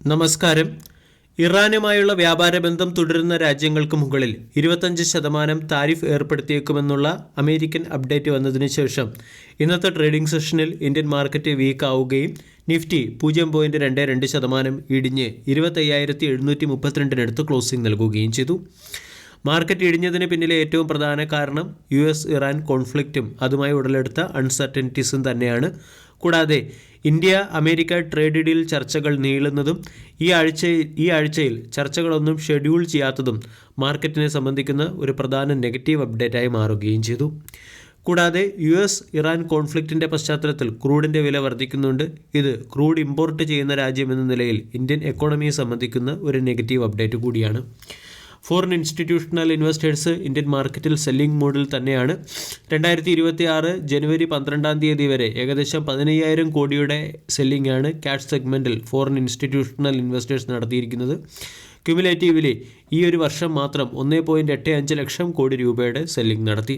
നമസ്കാരം. ഇറാനുമായുള്ള വ്യാപാര ബന്ധം തുടരുന്ന രാജ്യങ്ങൾക്ക് മുകളിൽ ഇരുപത്തഞ്ച് ശതമാനം താരിഫ് ഏർപ്പെടുത്തിയേക്കുമെന്നുള്ള അമേരിക്കൻ അപ്ഡേറ്റ് വന്നതിന് ശേഷം ഇന്നത്തെ ട്രേഡിംഗ് സെഷനിൽ ഇന്ത്യൻ മാർക്കറ്റ് വീക്ക് ആവുകയും നിഫ്റ്റി പൂജ്യം പോയിന്റ് രണ്ട് രണ്ട് ശതമാനം ഇടിഞ്ഞ് ഇരുപത്തയ്യായിരത്തി എഴുന്നൂറ്റി മുപ്പത്തിരണ്ടിനടുത്ത് ക്ലോസിംഗ് നൽകുകയും ചെയ്തു. മാർക്കറ്റ് ഇടിഞ്ഞതിന് പിന്നിലെ ഏറ്റവും പ്രധാന കാരണം യു എസ് ഇറാൻ കോൺഫ്ലിക്റ്റും അതുമായി ഉടലെടുത്ത അൺസർട്ടനിറ്റീസും തന്നെയാണ്. കൂടാതെ ഇന്ത്യ അമേരിക്ക ട്രേഡ് ഡീൽ ചർച്ചകൾ നീളുന്നതും ഈ ആഴ്ച ഈ ആഴ്ചയിൽ ചർച്ചകളൊന്നും ഷെഡ്യൂൾ ചെയ്യാത്തതും മാർക്കറ്റിനെ സംബന്ധിക്കുന്ന ഒരു പ്രധാന നെഗറ്റീവ് അപ്ഡേറ്റായി മാറുകയും ചെയ്തു. കൂടാതെ യു എസ് ഇറാൻ കോൺഫ്ലിക്റ്റിന്റെ പശ്ചാത്തലത്തിൽ ക്രൂഡിന്റെ വില വർദ്ധിക്കുന്നുണ്ട്. ഇത് ക്രൂഡ് ഇമ്പോർട്ട് ചെയ്യുന്ന രാജ്യമെന്ന നിലയിൽ ഇന്ത്യൻ എക്കോണമിയെ സംബന്ധിക്കുന്ന ഒരു നെഗറ്റീവ് അപ്ഡേറ്റ് കൂടിയാണ്. ഫോറിൻ ഇൻസ്റ്റിറ്റ്യൂഷണൽ ഇൻവെസ്റ്റേഴ്സ് ഇന്ത്യൻ മാർക്കറ്റിൽ സെല്ലിംഗ് മോഡിൽ തന്നെയാണ്. രണ്ടായിരത്തി ഇരുപത്തി ആറ് ജനുവരി പന്ത്രണ്ടാം തീയതി വരെ ഏകദേശം പതിനയ്യായിരം കോടിയുടെ സെല്ലിംഗ് ആണ് ക്യാഷ് സെഗ്മെന്റിൽ ഫോറിൻ ഇൻസ്റ്റിറ്റ്യൂഷണൽ ഇൻവെസ്റ്റേഴ്സ് നടത്തിയിരിക്കുന്നത്. ക്യുമുലേറ്റീവിലി ഈ ഒരു വർഷം മാത്രം ഒന്നേ ലക്ഷം കോടി രൂപയുടെ സെല്ലിംഗ് നടത്തി.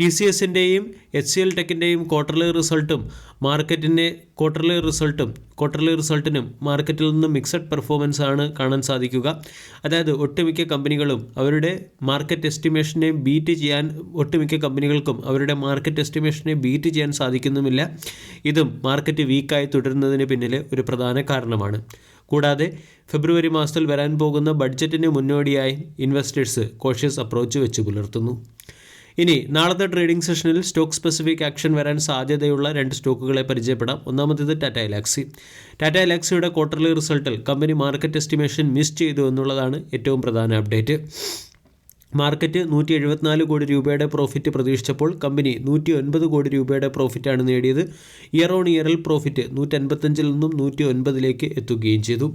ടി സി എസിന്റെയും എച്ച് സി എൽ ടെക്കിന്റെയും ക്വാർട്ടർലി റിസൾട്ടും മാർക്കറ്റിന്റെ ക്വാർട്ടർലി റിസൾട്ടും ക്വാർട്ടർലി റിസൾട്ടിനും മാർക്കറ്റിൽ നിന്നും മിക്സഡ് പെർഫോമൻസ് ആണ് കാണാൻ സാധിക്കുക. അതായത് ഒട്ടുമിക്ക കമ്പനികളും അവരുടെ മാർക്കറ്റ് എസ്റ്റിമേഷനെ ബീറ്റ് ചെയ്യാൻ ഒട്ടുമിക്ക കമ്പനികൾക്കും അവരുടെ മാർക്കറ്റ് എസ്റ്റിമേഷനെ ബീറ്റ് ചെയ്യാൻ സാധിക്കുന്നുമില്ല. ഇതും മാർക്കറ്റ് വീക്കായി തുടരുന്നതിന് പിന്നിലെ ഒരു പ്രധാന കാരണമാണ്. കൂടാതെ ഫെബ്രുവരി മാസത്തിൽ വരാൻ പോകുന്ന ബഡ്ജറ്റിന് മുന്നോടിയായി ഇൻവെസ്റ്റേഴ്സ് കോഷ്യസ് അപ്രോച്ച് വെച്ച് പുലർത്തുന്നു. ഇനി നാളത്തെ ട്രേഡിംഗ് സെഷനിൽ സ്റ്റോക്ക് സ്പെസിഫിക് ആക്ഷൻ വരാൻ സാധ്യതയുള്ള രണ്ട് സ്റ്റോക്കുകളെ പരിചയപ്പെടാം. ഒന്നാമത്തേത് ടാറ്റ എലാക്സി ടാറ്റ എലാക്സിയുടെ ക്വാർട്ടർലി റിസൾട്ടിൽ കമ്പനി മാർക്കറ്റ് എസ്റ്റിമേഷൻ മിസ് ചെയ്തു എന്നുള്ളതാണ് ഏറ്റവും പ്രധാന അപ്ഡേറ്റ് മാർക്കറ്റ് നൂറ്റി എഴുപത്തിനാല് കോടി രൂപയുടെ പ്രോഫിറ്റ് പ്രതീക്ഷിച്ചപ്പോൾ കമ്പനി നൂറ്റി ഒൻപത് കോടി രൂപയുടെ പ്രോഫിറ്റാണ് നേടിയത്. ഇയർ ഓൺ ഇയറിൽ പ്രോഫിറ്റ് നൂറ്റൻപത്തഞ്ചിൽ നിന്നും നൂറ്റി ഒൻപതിലേക്ക് എത്തുകയും ചെയ്തു.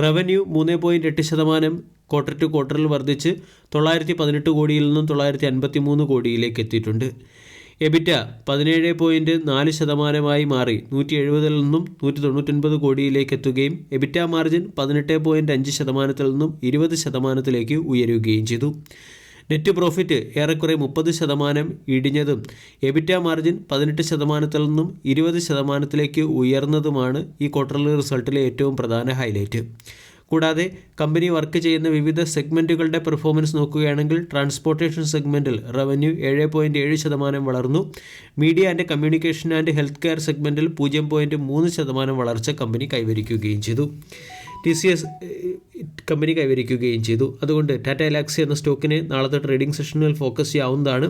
റവന്യൂ മൂന്ന് പോയിന്റ് എട്ട് ശതമാനം ക്വാർട്ടർ ടു ക്വാർട്ടറിൽ വർദ്ധിച്ച് തൊള്ളായിരത്തി പതിനെട്ട് കോടിയിൽ നിന്നും തൊള്ളായിരത്തി അൻപത്തി മൂന്ന് കോടിയിലേക്ക് എത്തിയിട്ടുണ്ട്. എബിറ്റ പതിനേഴ് പോയിന്റ് നാല് ശതമാനമായി മാറി നൂറ്റി എഴുപതിൽ നിന്നും നൂറ്റി തൊണ്ണൂറ്റൊൻപത് കോടിയിലേക്ക് എത്തുകയും എബിറ്റ മാർജിൻ പതിനെട്ട് പോയിന്റ് അഞ്ച് ശതമാനത്തിൽ നിന്നും ഇരുപത് ശതമാനത്തിലേക്ക് ഉയരുകയും ചെയ്തു. നെറ്റ് പ്രോഫിറ്റ് ഏറെക്കുറെ മുപ്പത് ശതമാനം ഇടിഞ്ഞതും എബിറ്റ മാർജിൻ പതിനെട്ട് ശതമാനത്തിൽ നിന്നും ഇരുപത് ശതമാനത്തിലേക്ക് ഉയർന്നതുമാണ് ഈ ക്വാർട്ടർലി റിസൾട്ടിലെ ഏറ്റവും പ്രധാന ഹൈലൈറ്റ് കൂടാതെ കമ്പനി വർക്ക് ചെയ്യുന്ന വിവിധ സെഗ്മെന്റുകളുടെ പെർഫോമൻസ് നോക്കുകയാണെങ്കിൽ ട്രാൻസ്പോർട്ടേഷൻ സെഗ്മെന്റിൽ റവന്യൂ ഏഴ് പോയിന്റ് ഏഴ് ശതമാനം വളർന്നു. Media and communication and health care സെഗ്മെന്റിൽ പൂജ്യം പോയിന്റ് മൂന്ന് ശതമാനം വളർച്ച കമ്പനി കൈവരിക്കുകയും ചെയ്തു. ടി സി എസ് കമ്പനി കൈവരിക്കുകയും ചെയ്തു. അതുകൊണ്ട് ടാറ്റ എലാക്സി എന്ന സ്റ്റോക്കിനെ നാളത്തെ ട്രേഡിംഗ് സെഷനിൽ ഫോക്കസ് ചെയ്യാവുന്നതാണ്.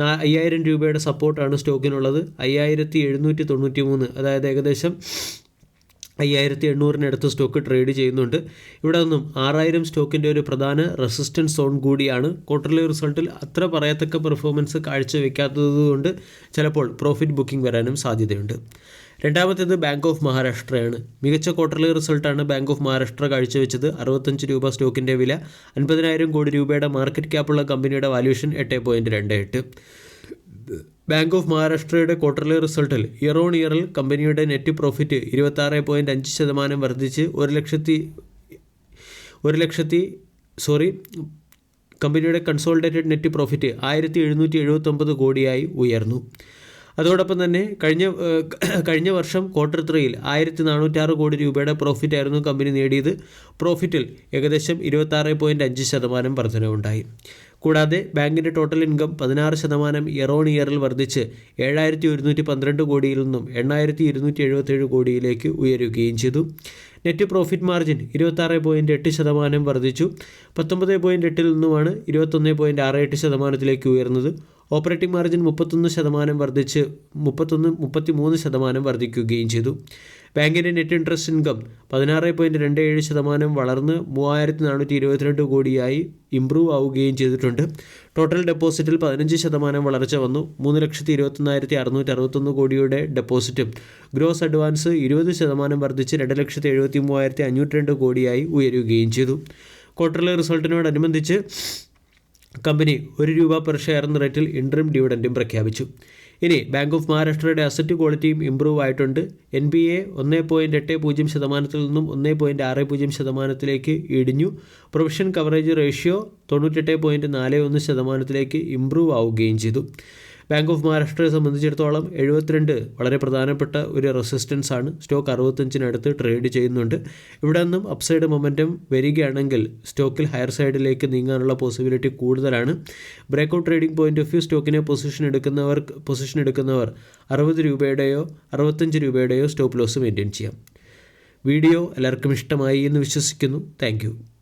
അയ്യായിരം രൂപയുടെ സപ്പോർട്ടാണ് സ്റ്റോക്കിനുള്ളത്. അയ്യായിരത്തി എഴുന്നൂറ്റി തൊണ്ണൂറ്റി മൂന്ന് അതായത് ഏകദേശം അയ്യായിരത്തി എണ്ണൂറിനടുത്ത് സ്റ്റോക്ക് ട്രേഡ് ചെയ്യുന്നുണ്ട്. ഇവിടെ നിന്നും ആറായിരം സ്റ്റോക്കിന്റെ ഒരു പ്രധാന റെസിസ്റ്റൻസ് സോൺ കൂടിയാണ്. ക്വാർട്ടർലി റിസൾട്ടിൽ അത്ര പറയത്തക്ക പെർഫോമൻസ് കാഴ്ചവെക്കാത്തതുകൊണ്ട് ചിലപ്പോൾ പ്രോഫിറ്റ് ബുക്കിംഗ് വരാനും സാധ്യതയുണ്ട്. രണ്ടാമത്തേത് ബാങ്ക് ഓഫ് മഹാരാഷ്ട്രയാണ് മികച്ച ക്വാർട്ടർലി റിസൾട്ടാണ് ബാങ്ക് ഓഫ് മഹാരാഷ്ട്ര കാഴ്ചവെച്ചത്. അറുപത്തഞ്ച് രൂപ സ്റ്റോക്കിന്റെ വില അൻപതിനായിരം കോടി രൂപയുടെ മാർക്കറ്റ് ക്യാപ്പുള്ള കമ്പനിയുടെ വാല്യൂഷൻ എട്ട് പോയിന്റ് രണ്ട് എട്ട്. ബാങ്ക് ഓഫ് മഹാരാഷ്ട്രയുടെ ക്വാർട്ടർലി റിസൾട്ടിൽ ഇയർ ഓൺ ഇയറിൽ കമ്പനിയുടെ നെറ്റ് പ്രോഫിറ്റ് ഇരുപത്താറ് പോയിന്റ് അഞ്ച് ശതമാനം വർദ്ധിച്ച് ഒരു ലക്ഷത്തി ഒരു ലക്ഷത്തി സോറി കമ്പനിയുടെ കൺസോൾഡേറ്റഡ് നെറ്റ് പ്രോഫിറ്റ് ആയിരത്തി എഴുന്നൂറ്റി എഴുപത്തൊമ്പത് കോടിയായി ഉയർന്നു. അതോടൊപ്പം തന്നെ കഴിഞ്ഞ കഴിഞ്ഞ വർഷം ക്വാർട്ടർ ത്രീയിൽ ആയിരത്തി നാനൂറ്റാറ് കോടി രൂപയുടെ പ്രോഫിറ്റ് ആയിരുന്നു കമ്പനി നേടിയത്. പ്രോഫിറ്റിൽ ഏകദേശം ഇരുപത്താറ് പോയിന്റ് അഞ്ച് ശതമാനം വർധനവുണ്ടായി. കൂടാതെ ബാങ്കിന്റെ ടോട്ടൽ ഇൻകം പതിനാറ് ശതമാനം ഇയർ ഓൺ ഇയറിൽ വർദ്ധിച്ച് ഏഴായിരത്തി ഒരുന്നൂറ്റി പന്ത്രണ്ട് കോടിയിൽ നിന്നും എണ്ണായിരത്തി ഇരുന്നൂറ്റി എഴുപത്തേഴ് കോടിയിലേക്ക് ഉയരുകയും ചെയ്തു. നെറ്റ് പ്രോഫിറ്റ് മാർജിൻ ഇരുപത്താറ് പോയിന്റ് എട്ട് ശതമാനം വർദ്ധിച്ചു. പത്തൊമ്പത് പോയിന്റ് എട്ടിൽ നിന്നുമാണ് ഇരുപത്തൊന്ന് പോയിന്റ് ആറ് എട്ട് ശതമാനത്തിലേക്ക് ഉയർന്നത്. ഓപ്പറേറ്റിംഗ് മാർജിൻ മുപ്പത്തൊന്ന് ശതമാനം വർദ്ധിച്ച് മുപ്പത്തൊന്ന് മുപ്പത്തി മൂന്ന് ശതമാനം വർദ്ധിക്കുകയും ചെയ്തു. ബാങ്കിന്റെ നെറ്റ് ഇൻട്രസ്റ്റ് ഇൻകം പതിനാറ് പോയിന്റ് രണ്ട് ഏഴ് ശതമാനം വളർന്ന് മൂവായിരത്തി നാനൂറ്റി ഇരുപത്തിരണ്ട് കോടിയായി ഇംപ്രൂവ് ആവുകയും ചെയ്തിട്ടുണ്ട്. ടോട്ടൽ ഡെപ്പോസിറ്റിൽ പതിനഞ്ച് ശതമാനം വളർച്ച വന്നു. മൂന്ന് ലക്ഷത്തി ഇരുപത്തൊന്നായിരത്തി അറുന്നൂറ്റി അറുപത്തൊന്ന് കോടിയുടെ ഡെപ്പോസിറ്റും ഗ്രോസ് അഡ്വാൻസ് ഇരുപത് ശതമാനം വർദ്ധിച്ച് രണ്ട് ലക്ഷത്തി എഴുപത്തി മൂവായിരത്തി അഞ്ഞൂറ്റി രണ്ട് കോടിയായി ഉയരുകയും ചെയ്തു. ക്വാർട്ടർലി റിസൾട്ടിനോടനുബന്ധിച്ച് കമ്പനി ഒരു രൂപ പെർ ഷെയർ എന്ന റേറ്റിൽ ഇൻട്രീം ഡിവിഡന്റും പ്രഖ്യാപിച്ചു. ഇനി ബാങ്ക് ഓഫ് മഹാരാഷ്ട്രയുടെ അസറ്റ് ക്വാളിറ്റിയും ഇംപ്രൂവ് ആയിട്ടുണ്ട്. എൻ ബി എ ഒന്ന് പോയിന്റ് എട്ട് പൂജ്യം ശതമാനത്തിൽ നിന്നും ഒന്ന് പോയിന്റ് ആറ് പൂജ്യം ശതമാനത്തിലേക്ക് ഇടിഞ്ഞു. പ്രൊവിഷൻ കവറേജ് റേഷ്യോ തൊണ്ണൂറ്റെട്ട് പോയിന്റ് നാല് ഒന്ന് ശതമാനത്തിലേക്ക് ഇംപ്രൂവ് ആവുകയും ചെയ്തു. ബാങ്ക് ഓഫ് മഹാരാഷ്ട്രയെ സംബന്ധിച്ചിടത്തോളം എഴുപത്തിരണ്ട് വളരെ പ്രധാനപ്പെട്ട ഒരു റെസിസ്റ്റൻസ് ആണ്. സ്റ്റോക്ക് അറുപത്തഞ്ചിനടുത്ത് ട്രേഡ് ചെയ്യുന്നുണ്ട്. ഇവിടെ നിന്നും അപ്സൈഡ് മൊമെന്റം വരികയാണെങ്കിൽ സ്റ്റോക്കിൽ ഹയർ സൈഡിലേക്ക് നീങ്ങാനുള്ള പോസിബിലിറ്റി കൂടുതലാണ്. Breakout trading point of view സ്റ്റോക്കിനെ position എടുക്കുന്നവർ പൊസിഷൻ എടുക്കുന്നവർ അറുപത് രൂപയുടെയോ അറുപത്തഞ്ച് രൂപയുടെയോ സ്റ്റോപ്പ് ലോസ് മെയിന്റെയിൻ ചെയ്യാം. വീഡിയോ എല്ലാവർക്കും ഇഷ്ടമായി എന്ന് വിശ്വസിക്കുന്നു. താങ്ക്